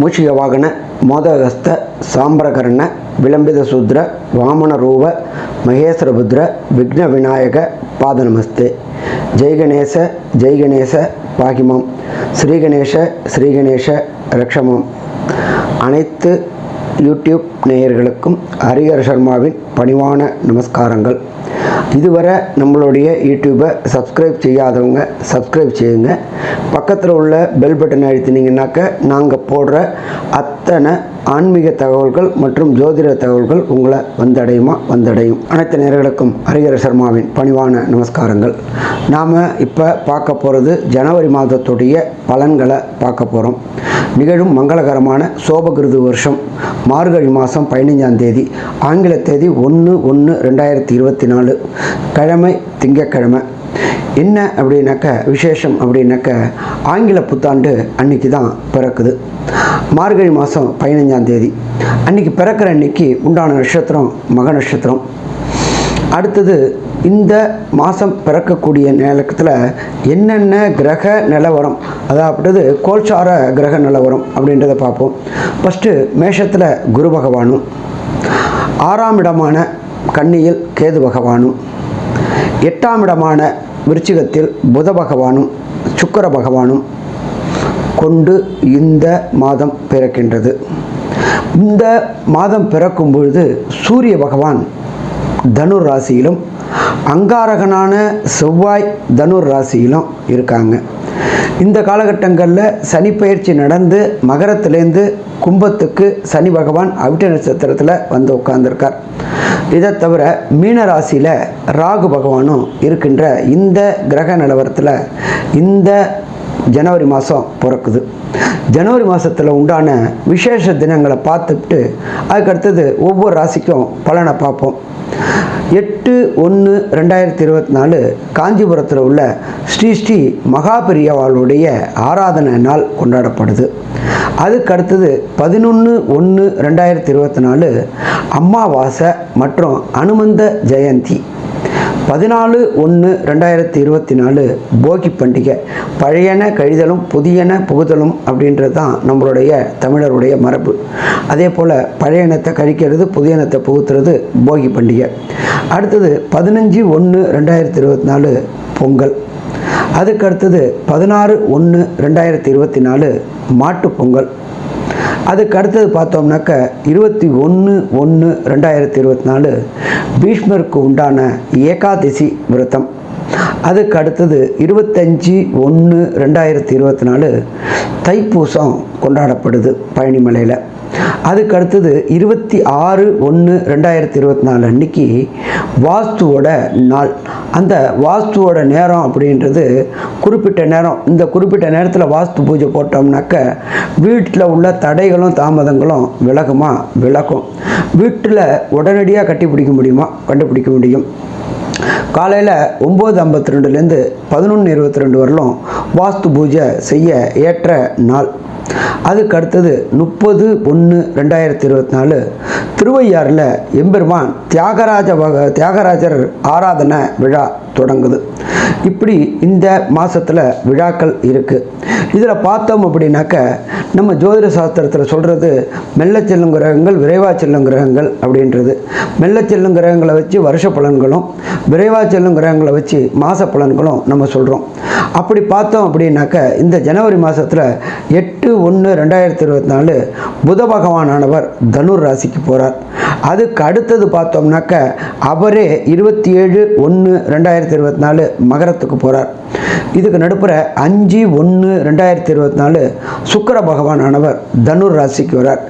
மூஷிக வாகன மோதகஸ்த சாம்பரகர்ண விளம்பித சூத்ர வாமன ரூப மகேஸ்வரபுத்ர விக்ன விநாயக பாத நமஸ்தே ஜெய்கணேச பாகிமம். ஸ்ரீகணேச ஸ்ரீகணேச ரக்ஷமம். அனைத்து யூடியூப் நேயர்களுக்கும் ஹரிஹர் சர்மாவின் பணிவான நமஸ்காரங்கள். இதுவரை நம்மளுடைய யூடியூப்பை சப்ஸ்கிரைப் செய்யாதவங்க சப்ஸ்கிரைப் செய்யுங்க. பக்கத்தில் உள்ள பெல் பட்டன் அழுத்தினீங்கன்னாக்க நாங்கள் போடுற அத்தனை ஆன்மீக தகவல்கள் மற்றும் ஜோதிட தகவல்கள் உங்களை வந்தடையுமா? வந்தடையும். அனைத்து நேர்களுக்கும் ஹரிஹர சர்மாவின் பணிவான நமஸ்காரங்கள். நாம் இப்போ பார்க்க போகிறது ஜனவரி மாதத்துடைய பலன்களை பார்க்க போகிறோம் நிகழும் மங்களகரமான சோபகிருது வருஷம் மார்கழி மாதம் பதினைஞ்சாம் தேதி ஆங்கில தேதி ஒன்று ஒன்று ரெண்டாயிரத்தி இருபத்தி நாலு கிழமை திங்கக்கிழமை என்ன அப்படின்னாக்க விசேஷம் அப்படின்னாக்க ஆங்கில புத்தாண்டு அன்னைக்கு தான் பிறக்குது. மார்கழி மாதம் பதினஞ்சாம் தேதி. அன்னைக்கு பிறக்கிற அன்னைக்கு உண்டான நட்சத்திரம் மக நட்சத்திரம். அடுத்தது இந்த மாதம் பிறக்கக்கூடிய நேரத்தில் என்னென்ன கிரக நிலவரம் அதாவது கோல்சார கிரக நிலவரம் அப்படின்றத பார்ப்போம். ஃபஸ்ட்டு மேஷத்தில் குரு பகவானும் ஆறாம் இடமான கன்னியில் கேது பகவானும் எட்டாம் இடமான விருச்சிகத்தில் புத பகவானும் சுக்கர பகவானும் கொண்டு இந்த மாதம் பிறக்கின்றது. இந்த மாதம் பிறக்கும் பொழுது சூரிய பகவான் தனுர் ராசியிலும் அங்காரகனான செவ்வாய் தனுர் ராசியிலும் இருக்காங்க. இந்த காலகட்டங்களில் சனி பயிற்சி நடந்து மகரத்திலேருந்து கும்பத்துக்கு சனி பகவான் அவிட்ட நட்சத்திரத்தில் வந்து உட்கார்ந்துருக்கார். இதை தவிர மீன ராசியில் ராகு பகவானும் இருக்கின்ற இந்த கிரக நிலவரத்தில் இந்த ஜனவரி மாதம் பிறக்குது. ஜனவரி மாதத்தில் உண்டான விசேஷ தினங்களை பார்த்துட்டு அதுக்கடுத்தது ஒவ்வொரு ராசிக்கும் பலனை பார்ப்போம். எட்டு ஒன்று ரெண்டாயிரத்தி இருபத்தி நாலு காஞ்சிபுரத்தில் உள்ள ஸ்ரீ ஸ்ரீ மகாபெரியவாளுடைய ஆராதனை நாள் கொண்டாடப்படுது. அதுக்கு அடுத்தது பதினொன்று ஒன்று ரெண்டாயிரத்தி இருபத்தி நாலு அம்மாவாசை மற்றும் அனுமந்த ஜெயந்தி. பதினாலு ஒன்று ரெண்டாயிரத்தி இருபத்தி நாலு போகி பண்டிகை. பழையன கழிதலும் புதியன புகுதலும் அப்படின்றது தான் நம்மளுடைய தமிழருடைய மரபு. அதே போல் பழையனத்தை கழிக்கிறது புதியனத்தை புகுத்துறது போகி பண்டிகை. அடுத்தது பதினஞ்சு ஒன்று ரெண்டாயிரத்தி இருபத்தி நாலு பொங்கல். அதுக்கு அடுத்தது பதினாறு ஒன்று ரெண்டாயிரத்தி இருபத்தி நாலு மாட்டுப்பொங்கல் அதுக்கு அடுத்தது பார்த்தோம்னாக்க இருபத்தி ஒன்று ஒன்று ரெண்டாயிரத்தி இருபத்தி நாலு பீஷ்மருக்கு உண்டான ஏகாதசி விரதம். அதுக்கு அடுத்தது இருபத்தஞ்சி ஒன்று ரெண்டாயிரத்தி இருபத்தி நாலு தைப்பூசம் கொண்டாடப்படுது பழனிமலையில். அதுக்கு அடுத்தது இருபத்தி ஆறு ஒன்று ரெண்டாயிரத்தி இருபத்தி நாலு அன்னைக்கு வாஸ்துவோட நாள். அந்த வாஸ்துவோட நேரம் அப்படின்றது குறிப்பிட்ட நேரம். இந்த குறிப்பிட்ட நேரத்தில் வாஸ்து பூஜை போட்டோம்னாக்க வீட்டில் உள்ள தடைகளும் தாமதங்களும் விலகுமா? விலகும். வீட்டில் உடனடியாக கட்டிப்பிடிக்க முடியுமா? கண்டுபிடிக்க முடியும். காலையில் ஒம்பது ஐம்பத்தி ரெண்டுலேருந்து பதினொன்று இருபத்தி ரெண்டு வரலும் வாஸ்து பூஜை செய்ய ஏற்ற நாள். அதுக்கு அடுத்தது முப்பது ஒன்று ரெண்டாயிரத்தி இருபத்தி நாலு திருவையாறில் எம்பெருமான் தியாகராஜ வக தியாகராஜர் ஆராதனை விழா தொடங்குது. இப்படி இந்த மாதத்தில் விழாக்கள் இருக்குது இதில் பார்த்தோம் அப்படின்னாக்க நம்ம ஜோதிட சாஸ்திரத்தில் சொல்கிறது மெல்ல செல்லும் கிரகங்கள் விரைவாக செல்லும் கிரகங்கள் அப்படின்றது. மெல்ல செல்லும் கிரகங்களை வச்சு வருஷ பலன்களும் விரைவாக செல்லும் கிரகங்களை வச்சு மாத பலன்களும் நம்ம சொல்கிறோம் அப்படி பார்த்தோம் அப்படின்னாக்க இந்த ஜனவரி மாதத்தில் எட்டு ஒன்று ரெண்டாயிரத்தி இருபத்தி நாலு புத பகவானானவர் தனுர் ராசிக்கு போகிறார் அதுக்கு அடுத்தது பார்த்தோம்னாக்க அவரே இருபத்தி ஏழு ஒன்று ரெண்டாயிரத்தி இருபத்தி நாலு மகரத்துக்கு போகிறார் இதுக்கு நடுப்புற அஞ்சு ஒன்று ரெண்டாயிரத்தி இருபத்தி நாலு சுக்கர பகவானானவர் தனுர் ராசிக்கு வரார்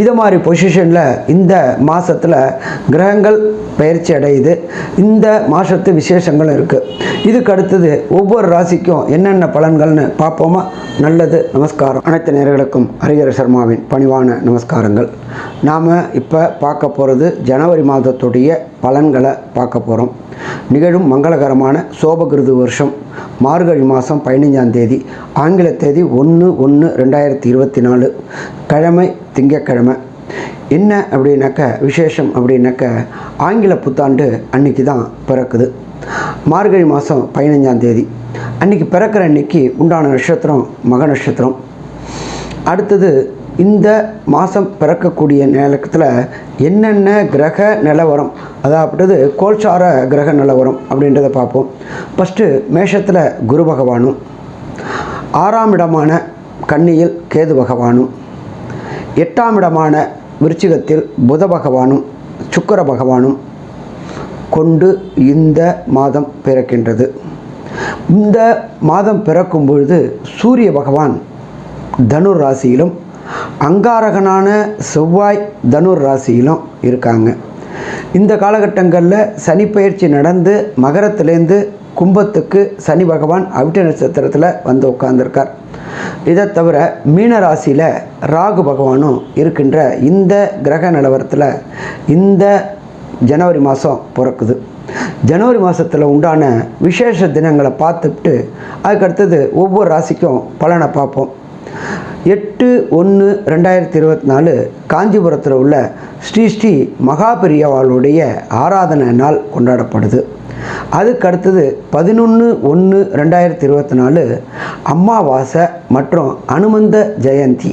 இது மாதிரி பொசிஷனில் இந்த மாதத்தில் கிரகங்கள் பயிற்சி அடையுது. இந்த மாதத்து விசேஷங்கள் இருக்குது இதுக்கு அடுத்தது ஒவ்வொரு ராசிக்கும் என்னென்ன பலன்கள்னு பார்ப்போமா? நல்லது நமஸ்காரம். அனைத்து நேர்களுக்கும் ஹரிஹர சர்மாவின் பணிவான நமஸ்காரங்கள். நாம் இப்போ பார்க்க போகிறது ஜனவரி மாதத்துடைய பலன்களை பார்க்க போகிறோம் நிகழும் மங்களகரமான சோபகிருது வருஷம் மார்கழி மாதம் பதினைஞ்சாம் தேதி ஆங்கில தேதி ஒன்று ஒன்று ரெண்டாயிரத்தி இருபத்தி நாலு கிழமை திங்கக்கிழமை என்ன அப்படின்னாக்க விசேஷம் அப்படின்னாக்க ஆங்கில புத்தாண்டு அன்னைக்கு தான் பிறக்குது. மார்கழி மாதம் பதினைஞ்சாம் தேதி. அன்னைக்கு பிறக்கிற அன்னைக்கு உண்டான நட்சத்திரம் மக நட்சத்திரம். அடுத்தது இந்த மாதம் பிறக்கக்கூடிய நேரத்தில் என்னென்ன கிரக நிலவரம் அதாவது கோல்சார கிரக நிலவரம் அப்படின்றத பார்ப்போம். ஃபஸ்ட்டு மேஷத்தில் குரு பகவானும் ஆறாம் இடமான கன்னியில் கேது பகவானும் எட்டாம் இடமான விருச்சிகத்தில் புத பகவானும் சுக்கர பகவானும் கொண்டு இந்த மாதம் பிறக்கின்றது. இந்த மாதம் பிறக்கும் பொழுது சூரிய பகவான் தனுர் ராசியிலும் அங்காரகனான செவ்வாய் தனுர் ராசியிலும் இருக்காங்க. இந்த காலகட்டங்களில் சனி பயிற்சி நடந்து மகரத்திலேருந்து கும்பத்துக்கு சனி பகவான் அவிட்ட நட்சத்திரத்தில் வந்து உட்கார்ந்துருக்கார். இதை தவிர மீன ராசியில் ராகு பகவானும் இருக்கின்ற இந்த கிரக நிலவரத்தில் இந்த ஜனவரி மாதம் பிறக்குது. ஜனவரி மாதத்தில் உண்டான விசேஷ தினங்களை பார்த்துட்டு அதுக்கடுத்தது ஒவ்வொரு ராசிக்கும் பலனை பார்ப்போம். எட்டு ஒன்று ரெண்டாயிரத்தி இருபத்தி நாலு காஞ்சிபுரத்தில் உள்ள ஸ்ரீ ஸ்ரீ மகாபெரியவாளுடைய ஆராதனை நாள் கொண்டாடப்படுது. அதுக்கடுத்தது பதினொன்று ஒன்று ரெண்டாயிரத்தி இருபத்தி நாலு அம்மாவாசை மற்றும் அனுமந்த ஜெயந்தி.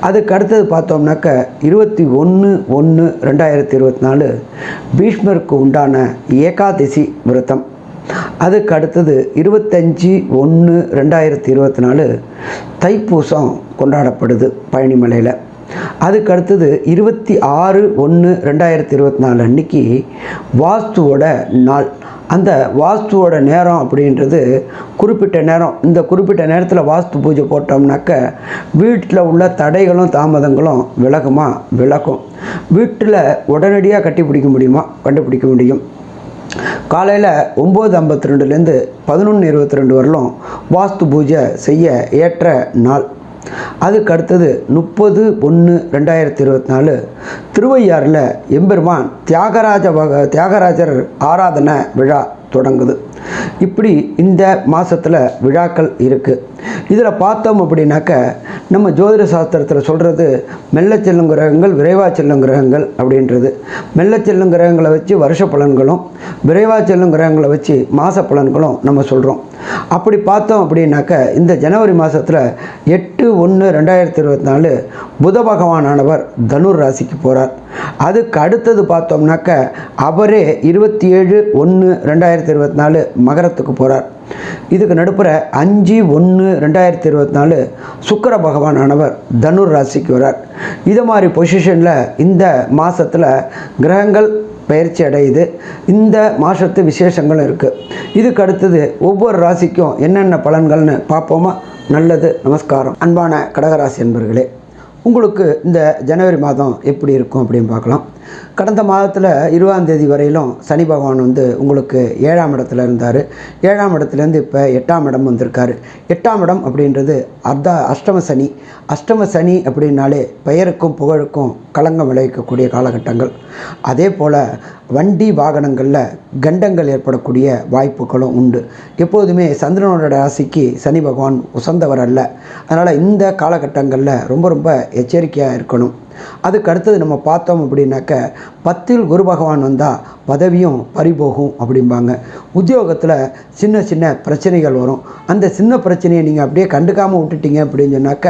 அதுக்கு அடுத்தது பார்த்தோம்னாக்க இருபத்தி ஒன்று ஒன்று ரெண்டாயிரத்தி இருபத்தி நாலு பீஷ்மருக்கு உண்டான ஏகாதசி விரதம். அதுக்கு அடுத்தது இருபத்தஞ்சி ஒன்று ரெண்டாயிரத்தி இருபத்தி நாலு தைப்பூசம் கொண்டாடப்படுது பழனிமலையில். அதுக்கு அடுத்தது இருபத்தி ஆறு ஒன்று ரெண்டாயிரத்தி இருபத்தி நாலு அன்னைக்கு வாஸ்துவோட நாள். அந்த வாஸ்துவோட நேரம் அப்படின்றது குறிப்பிட்ட நேரம். இந்த குறிப்பிட்ட நேரத்தில் வாஸ்து பூஜை போட்டோம்னாக்க வீட்டில் உள்ள தடைகளும் தாமதங்களும் விலகுமா? விலகும். வீட்டில் உடனடியாக கட்டிப்பிடிக்க முடியுமா? கண்டுபிடிக்க முடியும். காலையில் ஒம்பது ஐம்பத்தி ரெண்டுலேருந்து பதினொன்று இருபத்தி ரெண்டு வரலும் வாஸ்து பூஜை செய்ய ஏற்ற நாள். அதுக்கு அடுத்தது முப்பது ஒன்று ரெண்டாயிரத்தி இருபத்தி நாலு திருவையாறில் எம்பெருமான் தியாகராஜ வக தியாகராஜர் ஆராதனை விழா தொடங்குது. இப்படி இந்த மாதத்தில் விழாக்கள் இருக்குது இதில் பார்த்தோம் அப்படின்னாக்க நம்ம ஜோதிட சாஸ்திரத்தில் சொல்கிறது மெல்ல செல்லும் கிரகங்கள் விரைவாக செல்லும் கிரகங்கள் அப்படின்றது. மெல்ல செல்லும் கிரகங்களை வச்சு வருஷ பலன்களும் விரைவாக செல்லும் கிரகங்களை வச்சு மாத பலன்களும் நம்ம சொல்கிறோம் அப்படி பார்த்தோம் அப்படின்னாக்க இந்த ஜனவரி மாதத்தில் எட்டு ஒன்று ரெண்டாயிரத்தி இருபத்தி நாலு புத பகவானானவர் தனுர் ராசிக்கு போகிறார் அதுக்கு அடுத்தது பார்த்தோம்னாக்க அவரே இருபத்தி ஏழு ஒன்று ரெண்டாயிரத்தி இருபத்தி நாலு மகரத்துக்கு போகிறார் இதுக்கு நடுப்புற அஞ்சு ஒன்று ரெண்டாயிரத்தி இருபத்தி நாலு சுக்கர பகவானானவர் தனுர் ராசிக்கு வரார் இது மாதிரி பொசிஷனில் இந்த மாதத்தில் கிரகங்கள் பயிற்சி அடையுது. இந்த மாதத்து விசேஷங்களும் இருக்குது இதுக்கு அடுத்தது ஒவ்வொரு ராசிக்கும் என்னென்ன பலன்கள்னு பார்ப்போமா? நல்லது நமஸ்காரம். அன்பான கடகராசி என்பர்களே உங்களுக்கு இந்த ஜனவரி மாதம் எப்படி இருக்கும் அப்படின்னு பார்க்கலாம். கடந்த மாதத்தில் இருபதாம் தேதி வரையிலும் சனி பகவான் வந்து உங்களுக்கு ஏழாம் இடத்துல இருந்தார். ஏழாம் இடத்துலேருந்து இப்போ எட்டாம் இடம் வந்திருக்காரு. எட்டாம் இடம் அப்படின்றது அர்த்தா அஷ்டம சனி. அஷ்டம சனி அப்படின்னாலே பெயருக்கும் புகழுக்கும் களங்கம் விளைவிக்கக்கூடிய காலகட்டங்கள். அதே போல் வண்டி வாகனங்களில் கண்டங்கள் ஏற்படக்கூடிய வாய்ப்புகளும் உண்டு. எப்போதுமே சந்திரனோட ராசிக்கு சனி பகவான் உசந்தவர் அல்ல. அதனால் இந்த காலகட்டங்களில் ரொம்ப ரொம்ப எச்சரிக்கையாக இருக்கணும். அதுக்கு அடுத்தது நம்ம பார்த்தோம் அப்படின்னாக்க பத்தில் குரு பகவான் வந்தால் பதவியும் பறிபோகும் அப்படிம்பாங்க. உத்தியோகத்தில் சின்ன சின்ன பிரச்சனைகள் வரும். அந்த சின்ன பிரச்சனையை நீங்கள் அப்படியே கண்டுக்காமல் விட்டுட்டீங்க அப்படின்னு சொன்னாக்க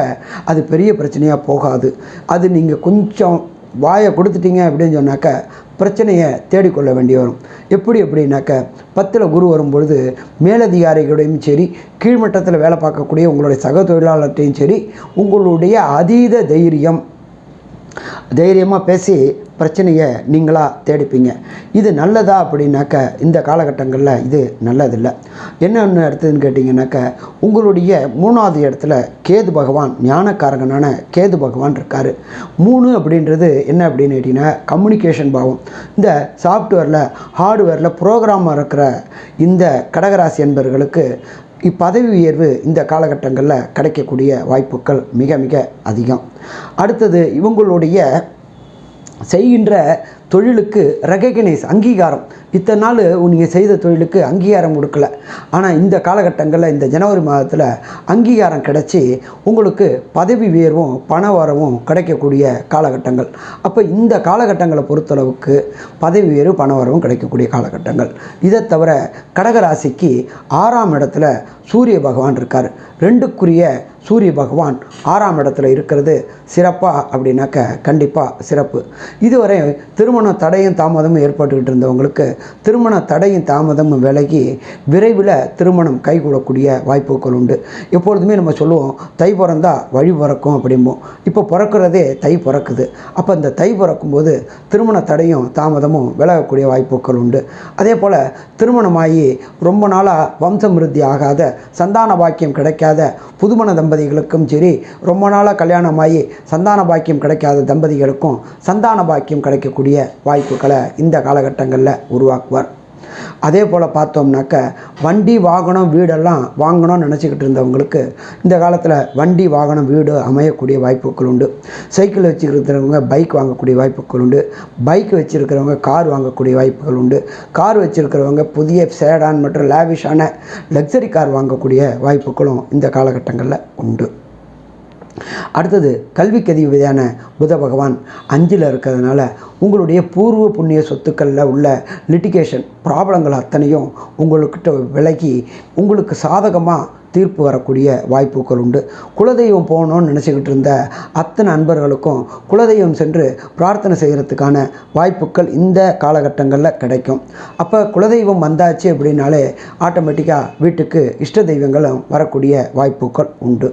அது பெரிய பிரச்சனையாக போகாது. அது நீங்கள் கொஞ்சம் வாயை கொடுத்துட்டீங்க அப்படின்னு சொன்னாக்க பிரச்சனையை தேடிக்கொள்ள வேண்டி வரும். எப்படி அப்படின்னாக்க பத்தில் குரு வரும்பொழுது மேலதிகாரிகளையும் சரி கீழ்மட்டத்தில் வேலை பார்க்கக்கூடிய உங்களுடைய சக தொழிலாளர்கிட்டையும் சரி உங்களுடைய அதீத தைரியம் தைரியமாக பேசி பிரச்சனையை நீங்களாக தேடிப்பீங்க. இது நல்லதா அப்படின்னாக்க இந்த காலகட்டங்களில் இது நல்லதில்லை. என்ன ஒன்று அடுத்ததுன்னு கேட்டிங்கனாக்க உங்களுடைய மூணாவது இடத்துல கேது பகவான் ஞானக்காரகனான கேது பகவான் இருக்கார். மூணு அப்படின்றது என்ன அப்படின்னு கேட்டிங்கன்னா கம்யூனிகேஷன் பாவம். இந்த சாஃப்ட்வேரில் ஹார்ட்வேரில் ப்ரோக்ராமாக இருக்கிற இந்த கடகராசி என்பவர்களுக்கு இப்பதவி உயர்வு இந்த காலகட்டங்களில் கிடைக்கக்கூடிய வாய்ப்புகள் மிக மிக அதிகம். அடுத்தது இவங்களுடைய செய்கின்ற தொழிலுக்கு ரெகக்னைஸ் அங்கீகாரம். இத்தனை நாள் நீங்கள் செய்த தொழிலுக்கு அங்கீகாரம் கொடுக்கல. ஆனால் இந்த காலகட்டங்களில் இந்த ஜனவரி மாதத்தில் அங்கீகாரம் கிடைச்சி உங்களுக்கு பதவி உயர்வும் பண வரவும் கிடைக்கக்கூடிய காலகட்டங்கள். அப்போ இந்த காலகட்டங்களை பொறுத்தளவுக்கு பதவி உயர்வு பண வரவும் கிடைக்கக்கூடிய காலகட்டங்கள். இதை தவிர கடகராசிக்கு ஆறாம் இடத்துல சூரிய பகவான் இருக்கார். ரெண்டுக்குரிய சூரிய பகவான் ஆறாம் இடத்துல இருக்கிறது சிறப்பாக அப்படின்னாக்க கண்டிப்பாக சிறப்பு. இதுவரை திருமண தடையும் தாமதமும் ஏற்பட்டுக்கிட்டு இருந்தவங்களுக்கு திருமண தடையும் தாமதமும் விலகி விரைவில் திருமணம் கைகூடக்கூடிய வாய்ப்புகள் உண்டு. எப்பொழுதுமே நம்ம சொல்லுவோம் தை பிறந்தா வழி பிறக்கும் அப்படிம்போம். இப்போ பிறக்கிறதே தை பிறக்குது. அப்போ இந்த தை பிறக்கும்போது திருமண தடையும் தாமதமும் விலகக்கூடிய வாய்ப்புகள் உண்டு. அதே போல் திருமணமாகி ரொம்ப நாளாக வம்சமிருத்தி ஆகாத சந்தான பாக்கியம் கிடைக்காத புதுமண தம்பதிகளுக்கும் சரி ரொம்ப நாளாக கல்யாணமாகி சந்தான பாக்கியம் கிடைக்காத தம்பதிகளுக்கும் சந்தான பாக்கியம் கிடைக்கக்கூடிய வாய்ப்புகளை இந்த காலகட்டங்களில் உருவாக்குவார். அதே போல் பார்த்தோம்னாக்க வண்டி வாகனம் வீடெல்லாம் வாங்கணும்னு நினச்சிக்கிட்டு இருந்தவங்களுக்கு இந்த காலத்தில் வண்டி வாகனம் வீடு அமையக்கூடிய வாய்ப்புகள் உண்டு. சைக்கிள் வச்சுருக்கிறவங்க பைக் வாங்கக்கூடிய வாய்ப்புகள் உண்டு. பைக் வச்சுருக்கிறவங்க கார் வாங்கக்கூடிய வாய்ப்புகள் உண்டு. கார் வச்சுருக்கிறவங்க புதிய சேடான் மற்றும் லேவிஷான லக்ஸரி கார் வாங்கக்கூடிய வாய்ப்புகளும் இந்த காலகட்டங்களில் உண்டு. அடுத்தது கல்விக்கு அதிபதியான புத பகவான் அஞ்சில் இருக்கிறதுனால உங்களுடைய பூர்வ புண்ணிய சொத்துக்களில் உள்ள லிட்டிகேஷன் ப்ராப்ளங்கள் அத்தனையும் உங்கள்கிட்ட விலகி உங்களுக்கு சாதகமாக தீர்ப்பு வரக்கூடிய வாய்ப்புகள் உண்டு. குலதெய்வம் போகணும்னு நினச்சிக்கிட்டு இருந்த அத்தனை அன்பர்களுக்கும் குலதெய்வம் சென்று பிரார்த்தனை செய்கிறதுக்கான வாய்ப்புகள் இந்த காலகட்டங்களில் கிடைக்கும். அப்போ குலதெய்வம் வந்தாச்சு அப்படின்னாலே ஆட்டோமேட்டிக்காக வீட்டுக்கு இஷ்ட தெய்வங்களும் வரக்கூடிய வாய்ப்புகள் உண்டு.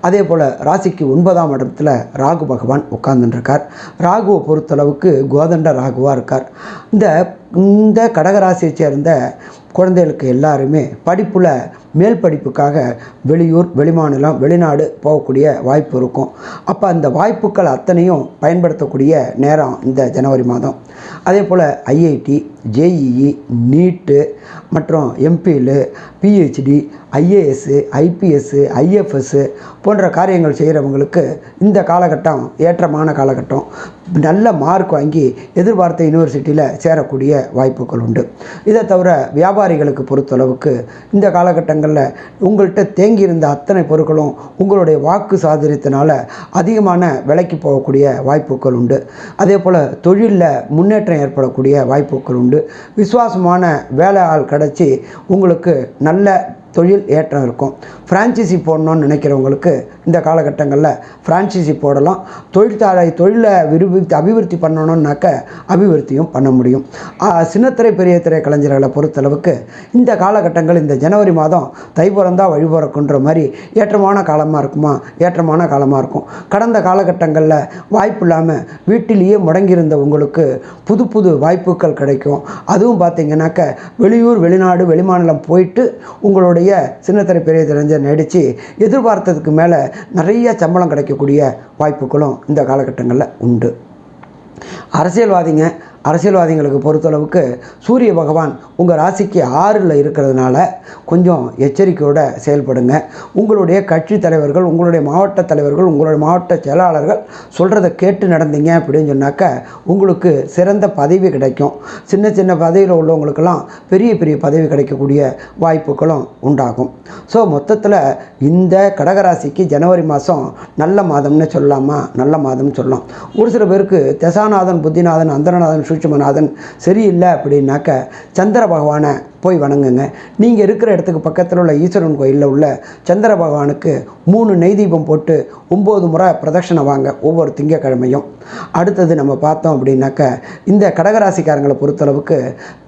அதே போல் ராசிக்கு ஒன்பதாம் இடத்துல ராகு பகவான் உட்கார்ந்துருக்கார். ராகுவை பொறுத்தளவுக்கு கோதண்ட ராகுவாக இருக்கார். இந்த இந்த கடகராசியை சேர்ந்த குழந்தைகளுக்கு எல்லாருமே படிப்பில் மேல் படிப்புக்காக வெளியூர் வெளிமாநிலம் வெளிநாடு போகக்கூடிய வாய்ப்பு இருக்கும். அப்போ அந்த வாய்ப்புகள் அத்தனையும் பயன்படுத்தக்கூடிய நேரம் இந்த ஜனவரி மாதம். அதே போல் ஐஐடி ஜேஇஇ நீட்டு மற்றும் MPhil PhD IAS IPS IFS போன்ற காரியங்கள் செய்கிறவங்களுக்கு இந்த காலகட்டம் ஏற்றமான காலகட்டம். நல்ல மார்க் வாங்கி எதிர்பார்த்த யூனிவர்சிட்டியில் சேரக்கூடிய வாய்ப்புகள் உண்டு. இதை தவிர வியாபாரிகளுக்கு பொறுத்தளவுக்கு இந்த காலகட்டங்களில் உங்கள்கிட்ட தேங்கியிருந்த அத்தனை பொருட்களும் உங்களுடைய வாக்கு சாதுரியத்தினால அதிகமான விலைக்கு போகக்கூடிய வாய்ப்புகள் உண்டு. அதே போல் தொழிலில் முன்னேற்றம் ஏற்படக்கூடிய வாய்ப்புகள் உண்டு. விசுவாசமான வேலை ஆள் கிடச்சி உங்களுக்கு நல்ல தொழில் ஏற்றம் இருக்கும். ஃப்ரான்ச்சைசி போடணும்னு நினைக்கிறவங்களுக்கு இந்த காலகட்டங்களில் ஃப்ரான்ச்சைசி போடலாம். தொழில்தாரை தொழிலை விரும்பி அபிவிருத்தி பண்ணணும்னாக்க அபிவிருத்தியும் பண்ண முடியும். சின்னத்திரை பெரிய திரை கலைஞர்களை பொறுத்தளவுக்கு இந்த காலகட்டங்கள் இந்த ஜனவரி மாதம் தை பிறந்தா மாதிரி ஏற்றமான காலமாக இருக்குமா? ஏற்றமான காலமாக இருக்கும். கடந்த காலகட்டங்களில் வாய்ப்பு இல்லாமல் வீட்டிலேயே முடங்கியிருந்த உங்களுக்கு புது புது வாய்ப்புகள் கிடைக்கும். அதுவும் பார்த்தீங்கன்னாக்க வெளியூர் வெளிநாடு வெளிமாநிலம் போயிட்டு உங்களுடைய சின்னத்திரை பெரிய திரைஞ்சர் நடித்து எதிர்பார்த்ததுக்கு மேலே நிறைய சம்பளம் கிடைக்கக்கூடிய வாய்ப்புகளும் இந்த காலகட்டங்களில் உண்டு. அரசியல்வாதிங்க அரசியல்வாதிகளுக்கு பொறுத்தளவுக்கு சூரிய பகவான் உங்கள் ராசிக்கு ஆறில் இருக்கிறதுனால கொஞ்சம் எச்சரிக்கையோடு செயல்படுங்க. உங்களுடைய கட்சி தலைவர்கள் உங்களுடைய மாவட்ட தலைவர்கள் உங்களுடைய மாவட்ட செயலாளர்கள் சொல்கிறத கேட்டு நடந்தீங்க அப்படின்னு சொன்னாக்க உங்களுக்கு சிறந்த பதவி கிடைக்கும். சின்ன சின்ன பதவியில் உள்ளவங்களுக்கெல்லாம் பெரிய பெரிய பதவி கிடைக்கக்கூடிய வாய்ப்புகளும் உண்டாகும். ஸோ மொத்தத்தில் இந்த கடகராசிக்கு ஜனவரி மாதம் நல்ல மாதம்னு சொல்லலாமா? நல்ல மாதம்னு சொல்லலாம். ஒரு சில பேருக்கு தசாநாதன் புத்திநாதன் அந்தரநாதன் சூட்சுமநாதன் சரியில்லை அப்படின்னாக்க சந்திர பகவானை போய் வணங்குங்க. நீங்கள் இருக்கிற இடத்துக்கு பக்கத்தில் உள்ள ஈஸ்வரன் கோயிலில் உள்ள சந்திர பகவானுக்கு மூணு நெய் தீபம் போட்டு ஒம்பது முறை பிரதட்சணை வாங்க ஒவ்வொரு திங்கக்கிழமையும். அடுத்தது நம்ம பார்த்தோம் அப்படின்னாக்க இந்த கடகராசிக்காரங்களை பொறுத்தளவுக்கு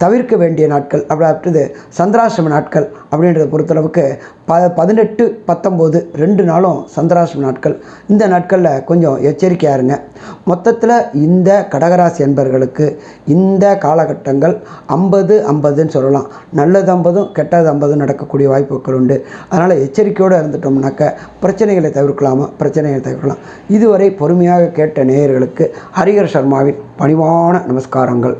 தவிர்க்க வேண்டிய நாட்கள் அப்படி அடுத்தது சந்திராசிரம நாட்கள் அப்படின்றத பொறுத்தளவுக்கு ப பதினெட்டு பத்தொம்போது ரெண்டு நாளும் சந்திராசிரம நாட்கள். இந்த நாட்களில் கொஞ்சம் எச்சரிக்கையாக இருங்க. மொத்தத்தில் இந்த கடகராசி என்பர்களுக்கு இந்த காலகட்டங்கள் ஐம்பது ஐம்பதுன்னு சொல்லலாம். நல்லது ஐம்பதும் கெட்டது ஐம்பதும் நடக்கக்கூடிய வாய்ப்புகள் உண்டு. அதனால் எச்சரிக்கையோடு இருந்துட்டோம்னாக்க பிரச்சனைகளை தவிர்க்கலாமா? பிரச்சனைகளை தவிர்க்கலாம். இதுவரை பொறுமையாக கேட்ட நேயர்களுக்கு ஹரிஹர் சர்மாவின் பணிவான நமஸ்காரங்கள்.